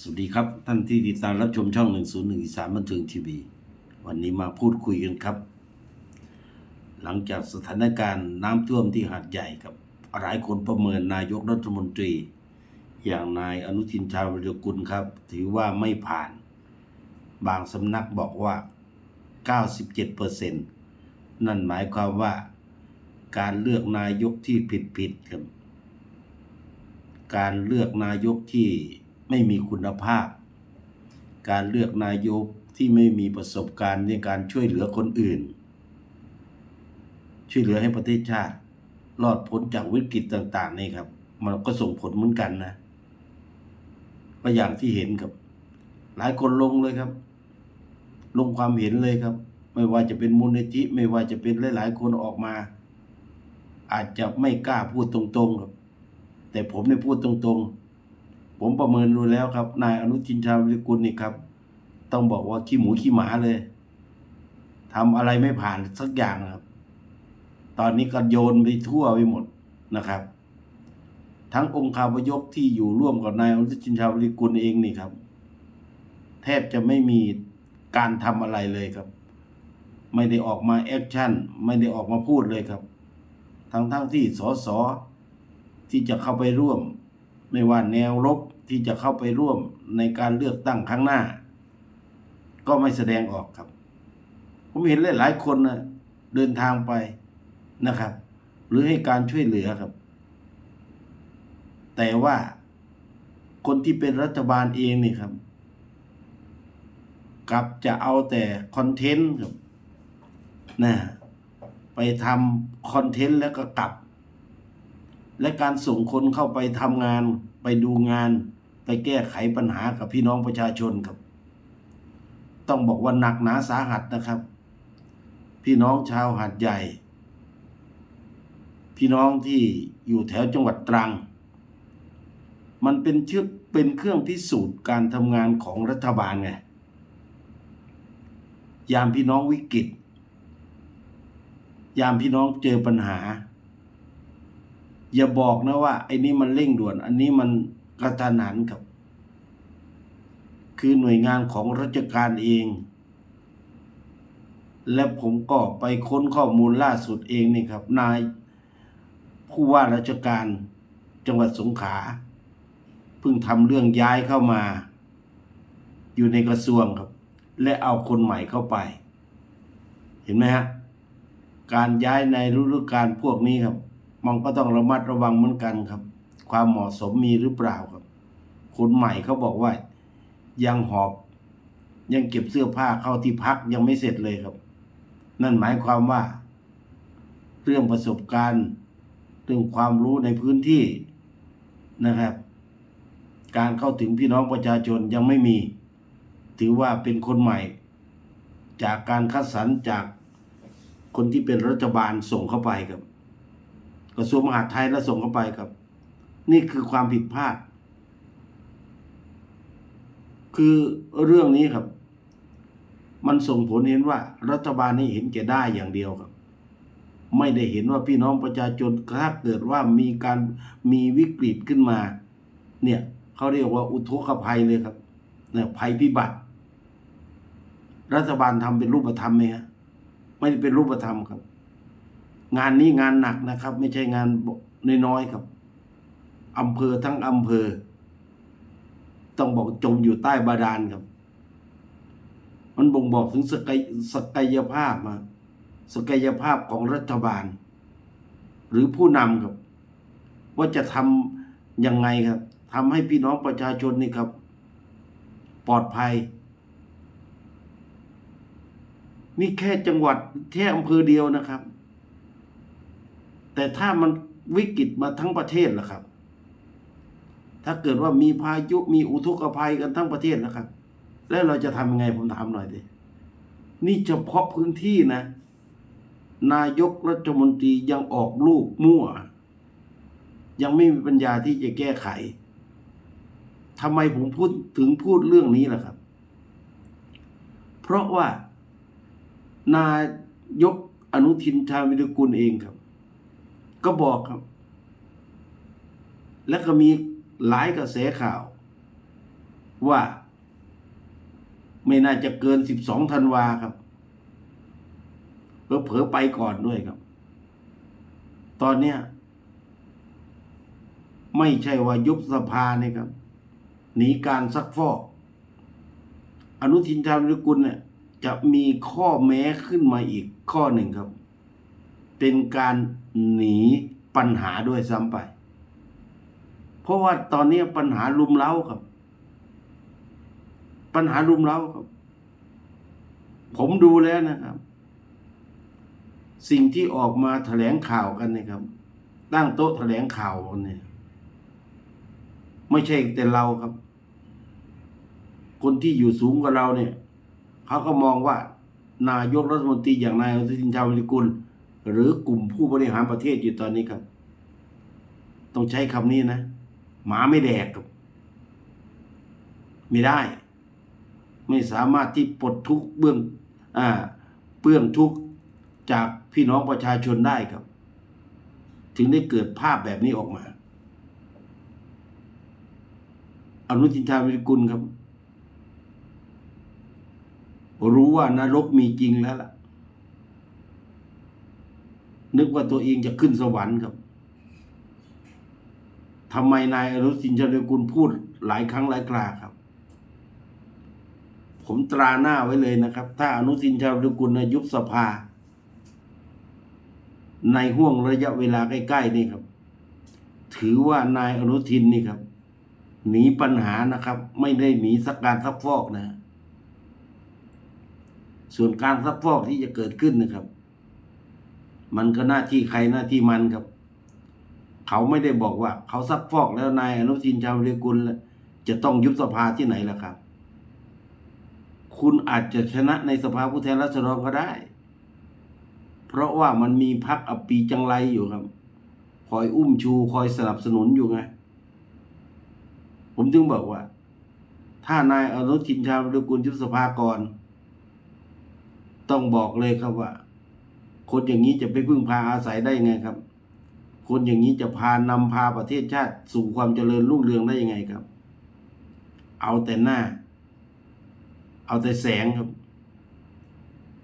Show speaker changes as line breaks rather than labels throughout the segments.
สวัสดีครับท่านที่ติดตามรับชมช่อง 101อีสานบันเทิงทีวี วันนี้มาพูดคุยกันครับ หลังจากสถานการณ์น้ำท่วมที่หาดใหญ่ครับหลายคนประเมินนายกรัฐมนตรี อย่างนายอนุทินชาญวิรกุลครับ ถือว่าไม่ผ่าน บางสำนักบอกว่า 97%นั่นหมายความว่าการเลือกนายกที่ผิดๆครับการเลือกนายกที่ ไม่มีคุณภาพ การเลือกนายกที่ไม่มีประสบการณ์ในการช่วยเหลือคนอื่น ช่วยเหลือให้ประเทศชาติ รอดพ้นจากวิกฤตต่าง ๆ นี่ครับ มันก็ส่งผลเหมือนกันนะก็อย่างที่เห็นครับ หลายคนลงเลยครับ ลงความเห็นเลยครับ ไม่ว่าจะเป็นมูลนิธิไม่ว่าจะเป็นหลาย ๆ คนออกมา อาจจะไม่กล้าพูดตรงๆครับ แต่ผมเนี่ยพูดตรง ๆ ผมประเมินดูแล้วครับ นายอนุทินชาญวิรกุลนี่ครับ ต้องบอกว่าขี้หมูขี้หมาเลยทำอะไรไม่ผ่านสักอย่างครับ ตอนนี้ก็โยนไปทั่วไปหมดนะครับ ทั้งองค์คาพยพที่อยู่ร่วมกับนายอนุทินชาญวิรกุลเองนี่ครับ แทบจะไม่มีการทำอะไรเลยครับ ไม่ได้ออกมาแอคชั่น ไม่ได้ออกมาพูดเลยครับ ทั้งทั้งที่สสที่จะเข้าไปร่วม ไม่ว่าแนวรบที่จะเข้าไปร่วมในการเลือกตั้งครั้งหน้า ก็ไม่แสดงออกครับ ผมเห็นหลายๆคนนะเดินทางไปนะครับ หรือให้การช่วยเหลือครับ แต่ว่าคนที่เป็นรัฐบาลเองนี่ครับกลับจะเอาแต่คอนเทนต์ครับนะไปทำคอนเทนต์แล้วก็กลับ และการส่งคนเข้าไปทำงาน ไปดูงาน ไปแก้ไขปัญหากับพี่น้องประชาชนครับ ต้องบอกว่าหนักหนาสาหัสนะครับ พี่น้องชาวหาดใหญ่ พี่น้องที่อยู่แถวจังหวัดตรัง มันเป็นเชื่อเป็นเครื่องพิสูจน์การทำงานของรัฐบาลไงยามพี่น้องวิกฤต ยามพี่น้องเจอปัญหา อย่าบอกนะว่าไอ้นี่มันเร่งด่วน อันนี้มันกระทันหันครับ คือหน่วยงานของราชการเอง และผมก็ไปค้นข้อมูลล่าสุดเองนี่ครับ นายผู้ว่าราชการจังหวัดสงขลาเพิ่งทำเรื่องย้ายเข้ามา อยู่ในกระทรวงครับ และเอาคนใหม่เข้าไป เห็นไหมฮะการย้ายในฤดูกาลพวกนี้ครับ มันก็ต้องระมัดระวังเหมือนกันครับ ความเหมาะสมมีหรือเปล่าครับ คนใหม่เขาบอกว่า ยังหอบ ยังเก็บเสื้อผ้าเข้าที่พักยังไม่เสร็จเลยครับ นั่นหมายความว่า เรื่องประสบการณ์ เรื่องความรู้ในพื้นที่นะครับ การเข้าถึงพี่น้องประชาชนยังไม่มี ถือว่าเป็นคนใหม่ จากการคัดสรรจากคนที่เป็นรัฐบาลส่งเข้าไปครับ กระทรวงมหาดไทยแล้วส่งเข้าไปครับ นี่คือความผิดพลาด คือเรื่องนี้ครับ มันส่งผลเห็นว่า รัฐบาลนี้เห็นแก่ได้อย่างเดียวครับ ไม่ได้เห็นว่าพี่น้องประชาชนถ้าเกิดว่ามีการมีวิกฤตขึ้นมา เนี่ยเขาเรียกว่าอุทกภัยเลยครับเนี่ยภัยพิบัติ รัฐบาลทำเป็นรูปธรรมไหมฮะไม่ได้เป็นรูปธรรมครับ งานนี้งานหนักนะครับ ไม่ใช่งานน้อยๆครับอำเภอทั้งอำเภอ ต้องบอกจมอยู่ใต้บาดาลครับ มันบ่งบอกถึงสกยศักยภาพมาศักยภาพของรัฐบาล หรือผู้นำครับ ว่าจะทำยังไงครับทำให้พี่น้องประชาชนนี่ครับ ปลอดภัยนี่แค่จังหวัดแค่อำเภอเดียวนะครับ แต่ถ้ามันวิกฤตมาทั้งประเทศล่ะครับ ถ้าเกิดว่ามีพายุมีอุทกภัยกันทั้งประเทศนะครับ แล้วเราจะทำยังไงผมถามหน่อยดินี่เฉพาะพื้นที่นะ นายกรัฐมนตรียังออกลูกมั่ว ยังไม่มีปัญญาที่จะแก้ไขทำไมผมพูดถึงพูดเรื่องนี้ล่ะครับ เพราะว่านายกอนุทินชาญวิรกุลเองครับ ก็บอกครับ และก็มีหลายกระแสข่าว ว่า ไม่น่าจะเกินสิบสองธันวาครับเผลอไปก่อนด้วยครับ ตอนเนี้ยไม่ใช่ว่ายุบสภาเนี่ยครับ หนีการซักฟอก อนุทินชาญวิรกุลเนี่ยจะมีข้อแม้ขึ้นมาอีกข้อหนึ่งครับ เป็นการหนีปัญหาด้วยซ้ำไป เพราะว่าตอนนี้ปัญหาลุมเล้าครับ ปัญหาลุมเล้าครับ ผมดูแล้วนะครับ สิ่งที่ออกมาแถลงข่าวกันเนะครับ ตั้งโต๊ะแถลงข่าวกันเนี่ยไม่ใช่แต่เราครับ คนที่อยู่สูงกว่าเราเนี่ยเขาก็มองว่านายกรัฐมนตรีอย่างนายอนุทินชาญวิริกุล หรือกลุ่มผู้บริหารประเทศอยู่ตอนนี้ครับ ต้องใช้คำนี้นะ หมาไม่แดกครับ ไม่ได้ ไม่สามารถที่ปลดทุกเบื้องอ่าเปื้องทุกจากพี่น้องประชาชนได้ครับ ถึงได้เกิดภาพแบบนี้ออกมา อนุทินชาญวิริกุลครับ รู้ว่านรกมีจริงแล้วล่ะ นึกว่าตัวเองจะขึ้นสวรรค์ครับทำไมนายอนุทินชาญวิริกุลพูดหลายครั้งหลายคราครับ ผมตราหน้าไว้เลยนะครับ ถ้าอนุทินชาญวิริกุลนะยุบสภา ในห่วงระยะเวลาใกล้ๆนี่ครับ ถือว่านายอนุทินนี่ครับ หนีปัญหานะครับ ไม่ได้หนีสักการซักฟอกนะ ส่วนการซักฟอกที่จะเกิดขึ้นนะครับ มันก็หน้าที่ใครหน้าที่มันครับ เขาไม่ได้บอกว่า เขาซักฟอกแล้วนายอนุทินชาญวิริกุลจะต้องยุบสภาที่ไหนล่ะครับ คุณอาจจะชนะในสภาผู้แทนราษฎรก็ได้ เพราะว่ามันมีพักอปีจังไรอยู่ครับ คอยอุ้มชูคอยสนับสนุนอยู่ไง ผมจึงบอกว่า ถ้านายอนุทินชาญวิริกุลยุบสภาก่อน ต้องบอกเลยครับว่า คนอย่างนี้จะไปพึ่งพาอาศัยได้ยังไงครับ คนอย่างนี้จะพานำพาประเทศชาติสู่ความเจริญรุ่งเรืองได้ยังไงครับ เอาแต่หน้า เอาแต่แสงครับ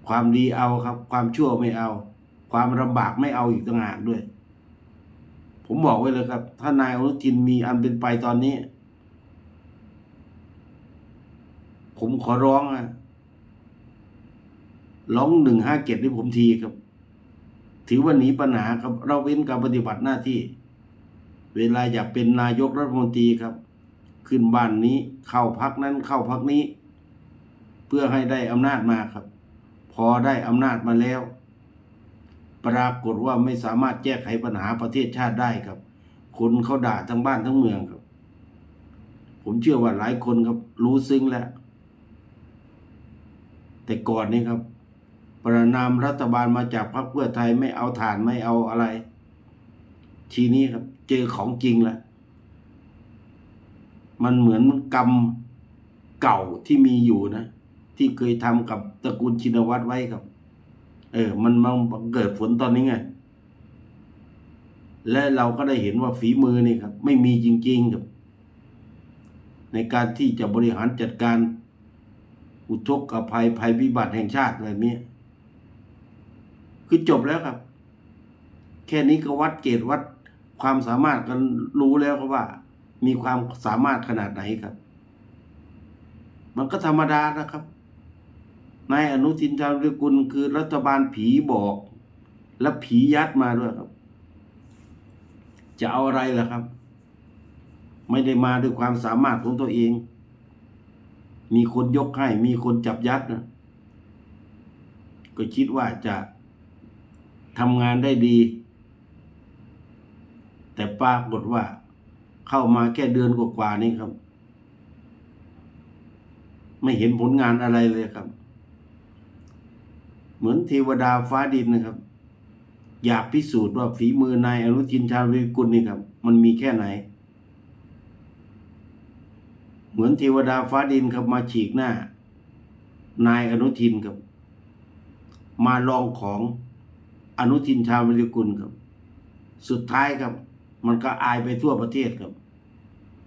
ความดีเอาครับ ความชั่วไม่เอา ความลำบากไม่เอาอีกต่างหากด้วย ผมบอกไว้เลยครับ ถ้านายอนุทินมีอันเป็นไปตอนนี้ ผมขอร้องอะร้องหนึ่งห้าเจ็ดให้ผมทีครับ ถือว่าหนีปัญหาครับเราเว้นการปฏิบัติหน้าที่ เวลาอยากเป็นนายกรัฐมนตรีครับ ขึ้นบ้านนี้เข้าพักนั้นเข้าพักนี้ เพื่อให้ได้อำนาจมาครับ พอได้อำนาจมาแล้ว ปรากฏว่าไม่สามารถแก้ไขปัญหาประเทศชาติได้ครับ คนเขาด่าทั้งบ้านทั้งเมืองครับ ผมเชื่อว่าหลายคนครับรู้ซึ้งแล้ว แต่ก่อนนี้ครับ ประนามรัฐบาลมาจากพรรคเพื่อไทยไม่เอาฐานไม่เอาอะไร ทีนี้ครับ เจอของจริงแล้วมันเหมือนกรรมเก่าที่มีอยู่นะ ที่เคยทำกับตระกูลชินวัตรไว้ครับ เออ มันมาเกิดผลตอนนี้ไงและเราก็ได้เห็นว่าฝีมือนี่ครับ ไม่มีจริงๆครับ ในการที่จะบริหารจัดการอุทกภัยภัยพิบัติแห่งชาติแบบนี้ คือจบแล้วครับ แค่นี้ก็วัดเกณฑ์วัดความสามารถกันรู้แล้วครับว่า มีความสามารถขนาดไหนครับ มันก็ธรรมดานะครับนายอนุทินชาญวิริกุลคือรัฐบาลผีบอก และผียัดมาด้วยครับ จะเอาอะไรล่ะครับ ไม่ได้มาด้วยความสามารถของตัวเอง มีคนยกให้ มีคนจับยัดนะก็คิดว่าจะ ทำงานได้ดี แต่ปรากฏว่า เข้ามาแค่เดือนกว่าๆนี้ครับ ไม่เห็นผลงานอะไรเลยครับ เหมือนเทวดาฟ้าดินนะครับ อยากพิสูจน์ว่าฝีมือนายอนุทินชาญวิริกุลนี่ครับ มันมีแค่ไหน เหมือนเทวดาฟ้าดินครับมาฉีกหน้า นายอนุทินครับ มาลองของ อนุทินชาญวิริกุลครับ สุดท้ายครับ มันก็อายไปทั่วประเทศครับ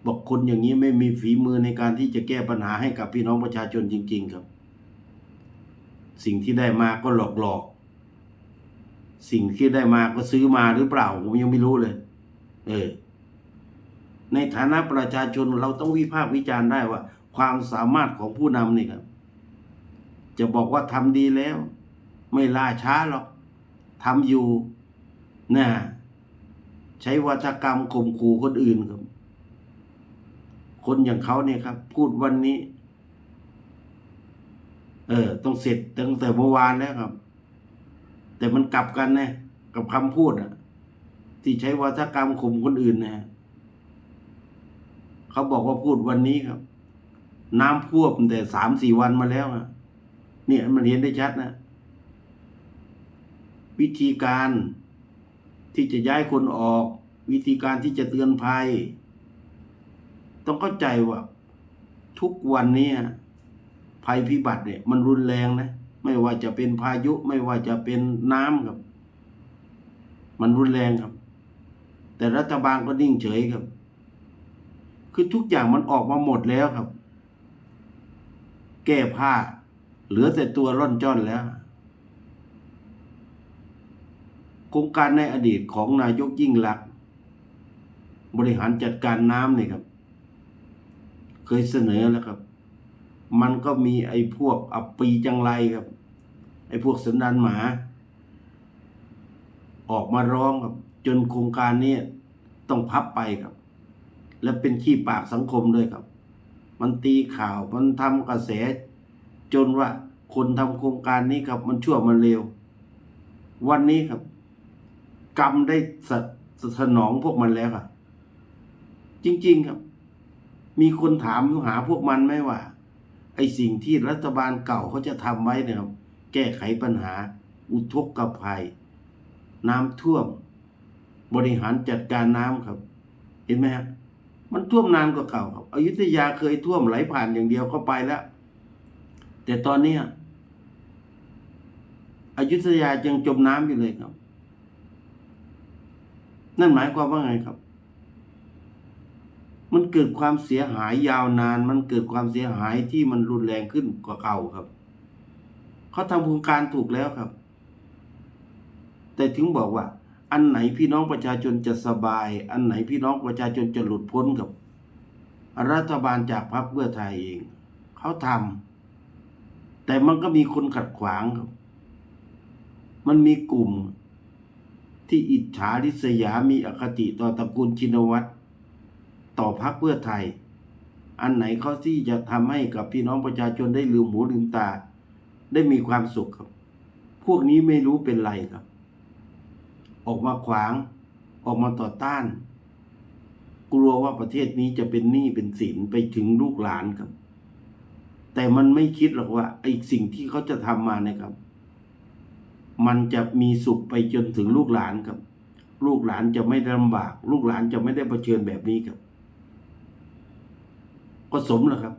บอกคนอย่างนี้ไม่มีฝีมือในการที่จะแก้ปัญหาให้กับพี่น้องประชาชนจริง ๆ ครับ สิ่งที่ได้มาก็หลอกหลอกๆสิ่งที่ได้มาก็ซื้อมาหรือเปล่า ผมยังไม่รู้เลย เออ ในฐานะประชาชนเราต้องวิพากษ์วิจารณ์ได้ว่า ความสามารถของผู้นำนี่ครับ จะบอกว่าทำดีแล้ว ไม่ล่าช้าหรอก ทำอยู่นะใช้วัฒกรรมข่มขู่คนอื่นครับ คนอย่างเขาเนี่ยครับ พูดวันนี้ เออ ต้องเสร็จตั้งแต่เมื่อวานแล้วครับ แต่มันกลับกันนะกับคำพูดอะที่ใช้วัฒกรรมข่มคนอื่นนะฮะเขาบอกว่าพูดวันนี้ครับ น้ำท่วมแต่สามสี่วันมาแล้วอะเนี่ยมันเห็นได้ชัดนะ วิธีการที่จะย้ายคนออก วิธีการที่จะเตือนภัย ต้องเข้าใจว่า ทุกวันนี้ภัยพิบัติเนี่ย มันรุนแรงนะ ไม่ว่าจะเป็นพายุไม่ว่าจะเป็นน้ำครับ มันรุนแรงครับ แต่รัฐบาลก็นิ่งเฉยครับ คือทุกอย่างมันออกมาหมดแล้วครับ แก้ผ้า เหลือแต่ตัวร่อนจ้อนแล้ว โครงการในอดีตของนายกยิ่งลักษณ์บริหารจัดการน้ำนี่ครับ เคยเสนอแล้วครับ มันก็มีไอ้พวกอับปีจังไรครับ ไอ้พวกสันดานหมา ออกมาร้องครับ จนโครงการนี้ต้องพับไปครับ และเป็นขี้ปากสังคมด้วยครับ มันตีข่าวมันทำกระแส จนว่าคนทำโครงการนี้ครับ มันชั่วมันเร็ว วันนี้ครับ กรรมได้สัสนองพวกมันแล้วครับจริง ๆครับ มีคนถามหาพวกมันไหมว่า ไอสิ่งที่รัฐบาลเก่าเขาจะทำไว้เนี่ยครับ แก้ไขปัญหา อุทกภัย น้ำท่วม บริหารจัดการน้ำครับ เห็นไหมฮะมันท่วมนานกว่าเก่าครับอยุธยาเคยท่วมไหลผ่านอย่างเดียวเข้าไปแล้ว แต่ตอนเนี้อยุธยายังจมน้ำอยู่เลยครับ นั่นหมายความว่าไงครับ มันเกิดความเสียหายยาวนาน มันเกิดความเสียหายที่มันรุนแรงขึ้นกว่าเก่าครับเขาทำโครงการถูกแล้วครับ แต่ถึงบอกว่า อันไหนพี่น้องประชาชนจะสบาย อันไหนพี่น้องประชาชนจะหลุดพ้นกับ รัฐบาลจากพรรคเพื่อไทยเองเขาทำแต่มันก็มีคนขัดขวางครับ มันมีกลุ่ม ที่อิจฉาริษยามีอคติต่อตระกูลชินวัตรต่อพรรคเพื่อไทย อันไหนเขาที่จะทำให้กับพี่น้องประชาชนได้ลืมหูลืมตา ได้มีความสุขครับ พวกนี้ไม่รู้เป็นไรครับ ออกมาขวาง ออกมาต่อต้าน กลัวว่าประเทศนี้จะเป็นหนี้เป็นสินไปถึงลูกหลานครับ แต่มันไม่คิดหรอกว่าไอ้สิ่งที่เขาจะทำมาเนี่ยครับ มันจะมีสุขไปจนถึงลูกหลานครับ ลูกหลานจะไม่ลำบาก ลูกหลานจะไม่ได้เผชิญแบบนี้ครับ ก็สมแล้วครับ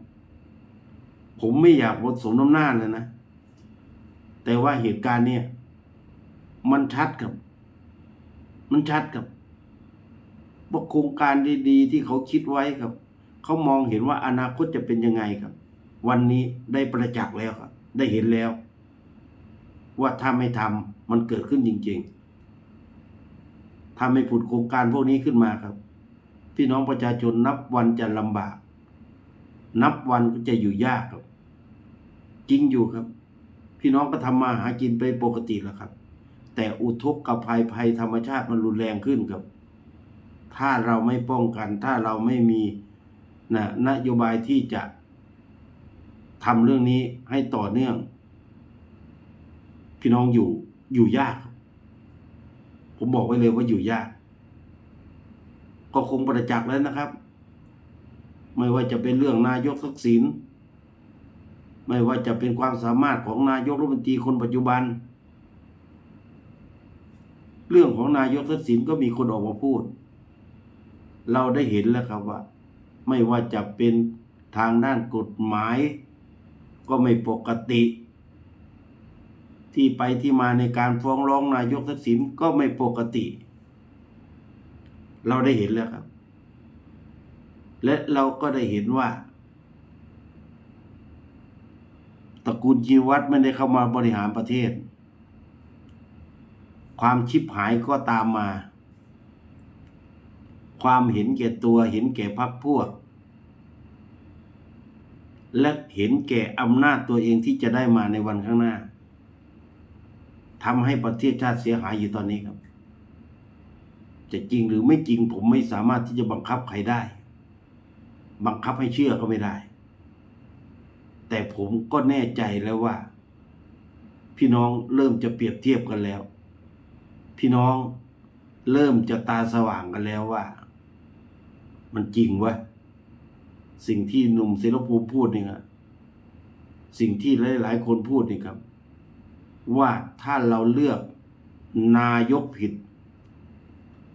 ผมไม่อยากผสมน้ำหน้าเลยนะ แต่ว่าเหตุการณ์เนี่ย มันชัดครับ มันชัดครับว่าโครงการดีๆ ที่เขาคิดไว้ครับ เขามองเห็นว่าอนาคตจะเป็นยังไงครับ วันนี้ได้ประจักษ์แล้วครับ ได้เห็นแล้ว ว่าถ้าไม่ทำมันเกิดขึ้นจริงๆถ้าไม่ผุดโครงการพวกนี้ขึ้นมาครับ พี่น้องประชาชนนับวันจะลำบาก นับวันก็จะอยู่ยากครับ จริงอยู่ครับ พี่น้องก็ทำมาหากินไปปกติแล้วครับ แต่อุทกภัยภัยธรรมชาติมันรุนแรงขึ้นครับ ถ้าเราไม่ป้องกัน ถ้าเราไม่มีนะนโยบายที่จะทำเรื่องนี้ให้ต่อเนื่อง พี่น้องอยู่อยู่ยาก ผมบอกไว้เลยว่าอยู่ยาก ก็คงประจักษ์แล้วนะครับ ไม่ว่าจะเป็นเรื่องนายกทักษิณไม่ว่าจะเป็นความสามารถของนายกรัฐมนตรีคนปัจจุบัน เรื่องของนายกทักษิณก็มีคนออกมาพูด เราได้เห็นแล้วครับว่า ไม่ว่าจะเป็นทางด้านกฎหมาย ก็ไม่ปกติ ที่ไปที่มาในการฟ้องร้องนายกทักษิณก็ไม่ปกติ เราได้เห็นแล้วครับ และเราก็ได้เห็นว่าตระกูลจีวัตรไม่ได้เข้ามาบริหารประเทศ ความชิบหายก็ตามมา ความเห็นแก่ตัวเห็นแก่พรรคพวก และเห็นแก่อำนาจตัวเองที่จะได้มาในวันข้างหน้า ทำให้ประเทศชาติเสียหายอยู่ตอนนี้ครับ จะจริงหรือไม่จริงผมไม่สามารถที่จะบังคับใครได้ บังคับให้เชื่อก็ไม่ได้ แต่ผมก็แน่ใจแล้วว่า พี่น้องเริ่มจะเปรียบเทียบกันแล้ว พี่น้องเริ่มจะตาสว่างกันแล้วว่า มันจริงวะสิ่งที่หนุ่มเสรภูมิพูดนี่ครับสิ่งที่หลาย ๆ คนพูดนี่ครับ ว่าถ้าเราเลือกนายกผิด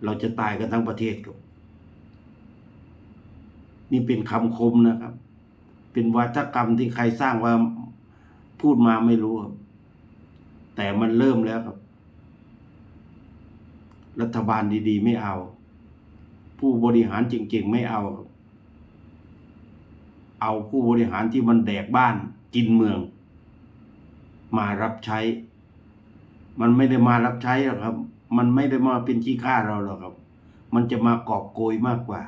เราจะตายกันทั้งประเทศครับ นี่เป็นคำคมนะครับ เป็นวาทกรรมที่ใครสร้างว่าพูดมาไม่รู้ครับ แต่มันเริ่มแล้วครับ รัฐบาลดีๆ ไม่เอา ผู้บริหารเก่งๆ ไม่เอาครับเอาผู้บริหารที่มันแดกบ้านกินเมือง มารับใช้ มันไม่ได้มารับใช้หรอกครับ มันไม่ได้มาเป็นขี้ข้าเราหรอกครับ มันจะมากอบโกยมากกว่า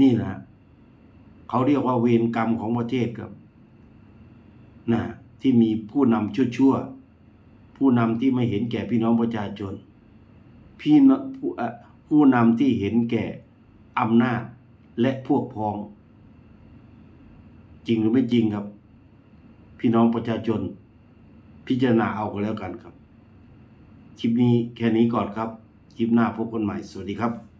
นี่แหละเขาเรียกว่าเวรกรรมของประเทศครับนะที่มีผู้นำชั่วๆผู้นำที่ไม่เห็นแก่พี่น้องประชาชน พี่นผู้ผู้นำที่เห็นแก่อำนาจและพวกพ้อง จริงหรือไม่จริงครับ พี่น้องประชาชน พิจารณาเอากันแล้วกันครับ คลิปนี้แค่นี้ก่อนครับ คลิปหน้าพบกันใหม่ สวัสดีครับ